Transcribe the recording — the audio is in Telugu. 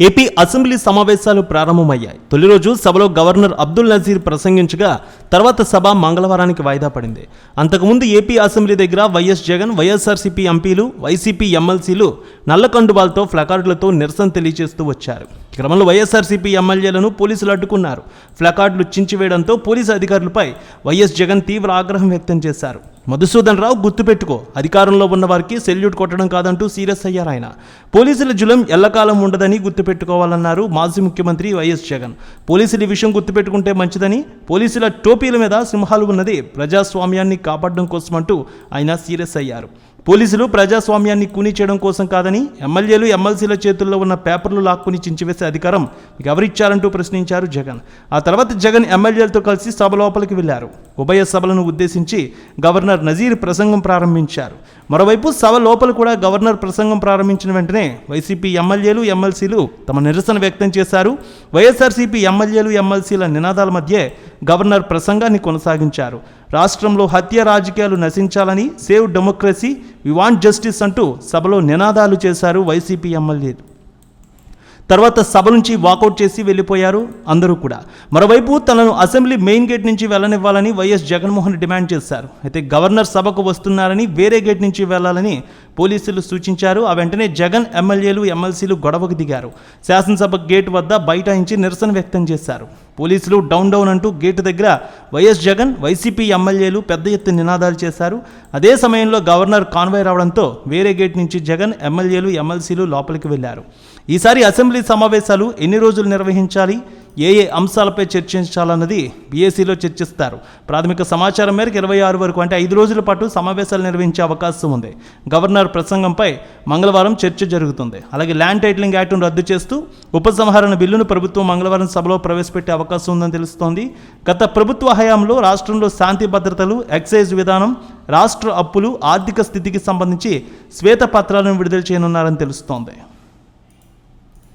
ఏపీ అసెంబ్లీ సమావేశాలు ప్రారంభమయ్యాయి. తొలి రోజు సభలో గవర్నర్ అబ్దుల్ నజీర్ ప్రసంగించగా తర్వాత సభ మంగళవారానికి వాయిదా పడింది. అంతకుముందు ఏపీ అసెంబ్లీ దగ్గర YS Jagan YSRCP MPs YCP MLCs నల్లకండువాలతో ఫ్లకార్డులతో నిరసన తెలియజేస్తూ వచ్చారు. ఈ క్రమంలో వైఎస్ఆర్సీపీ ఎమ్మెల్యేలను పోలీసులు అడ్డుకున్నారు. ఫ్లకార్డులు చించివేయడంతో పోలీసు అధికారులపై వైఎస్ జగన్ తీవ్ర ఆగ్రహం వ్యక్తం చేశారు. మధుసూదన్ రావు గుర్తుపెట్టుకో అధికారంలో ఉన్న వారికి సెల్యూట్ కొట్టడం కాదంటూ సీరియస్ అయ్యారు ఆయన. పోలీసుల జులం ఎల్లకాలం ఉండదని గుర్తుపెట్టుకోవాలన్నారు మాజీ ముఖ్యమంత్రి వైఎస్ జగన్. పోలీసులు ఈ విషయం గుర్తుపెట్టుకుంటే మంచిదని పోలీసుల టోపీల మీద సింహాలు ఉన్నది ప్రజాస్వామ్యాన్ని కాపాడడం కోసమంటూ ఆయన సీరియస్ అయ్యారు. పోలీసులు ప్రజాస్వామ్యాన్ని కూని చేయడం కోసం కాదని ఎమ్మెల్యేలు ఎమ్మెల్సీల చేతుల్లో ఉన్న పేపర్లు లాక్కుని చించివేసే అధికారం మీకు ఎవరిచ్చారంటూ ప్రశ్నించారు జగన్. ఆ తర్వాత జగన్ ఎమ్మెల్యేలతో కలిసి సభ లోపలికి వెళ్ళారు ఉభయ సభలను ఉద్దేశించి గవర్నర్ నజీర్ ప్రసంగం ప్రారంభించారు. మరోవైపు సభ లోపల కూడా గవర్నర్ ప్రసంగం ప్రారంభించిన వెంటనే వైసీపీ ఎమ్మెల్యేలు ఎమ్మెల్సీలు తమ నిరసన వ్యక్తం చేశారు. వైఎస్ఆర్సీపీ ఎమ్మెల్యేలు ఎమ్మెల్సీల నినాదాల మధ్య గవర్నర్ ప్రసంగాన్ని కొనసాగించారు. రాష్ట్రంలో హత్య రాజకీయాలు నశించాలని save democracy we want justice అంటూ సభలో నినాదాలు చేశారు వైసీపీ ఎమ్మెల్యేలు. తర్వాత సభ నుంచి వాకౌట్ చేసి వెళ్ళిపోయారు అందరూ కూడా. మరోవైపు తనను అసెంబ్లీ మెయిన్ గేట్ నుంచి వెళ్ళనివ్వాలని వైఎస్ జగన్మోహన్ డిమాండ్ చేశారు. అయితే గవర్నర్ సభకు వస్తున్నారని వేరే గేట్ నుంచి వెళ్ళాలని పోలీసులు సూచించారు. ఆ వెంటనే జగన్ ఎమ్మెల్యేలు ఎమ్మెల్సీలు గొడవకు దిగారు. శాసనసభ గేట్ వద్ద బైఠాయించి నిరసన వ్యక్తం చేశారు. పోలీసులు డౌన్ డౌన్ అంటూ గేటు దగ్గర వైఎస్ జగన్ వైసీపీ ఎమ్మెల్యేలు పెద్ద ఎత్తున నినాదాలు చేశారు. అదే సమయంలో గవర్నర్ కాన్వాయ్ రావడంతో వేరే గేట్ నుంచి జగన్ ఎమ్మెల్యేలు ఎమ్మెల్సీలు లోపలికి వెళ్ళారు ఈసారి అసెంబ్లీ సమావేశాలు ఎన్ని రోజులు నిర్వహించాలి? ఏ ఏ అంశాలపై చర్చించాలన్నది బీఏసీలో చర్చిస్తారు. ప్రాథమిక సమాచారం మేరకు ఇరవై ఆరు వరకు అంటే ఐదు రోజుల పాటు సమావేశాలు నిర్వహించే అవకాశం ఉంది. గవర్నర్ ప్రసంగంపై మంగళవారం చర్చ జరుగుతుంది. అలాగే ల్యాండ్ టైటిలింగ్ యాక్ట్ను రద్దు చేస్తూ ఉపసంహరణ బిల్లును ప్రభుత్వం మంగళవారం సభలో ప్రవేశపెట్టే అవకాశం ఉందని తెలుస్తోంది. గత ప్రభుత్వ హయాంలో రాష్ట్రంలో శాంతి భద్రతలు ఎక్సైజ్ విధానం రాష్ట్ర అప్పులు ఆర్థిక స్థితికి సంబంధించి శ్వేతపత్రాలను విడుదల చేయనున్నారని తెలుస్తోంది.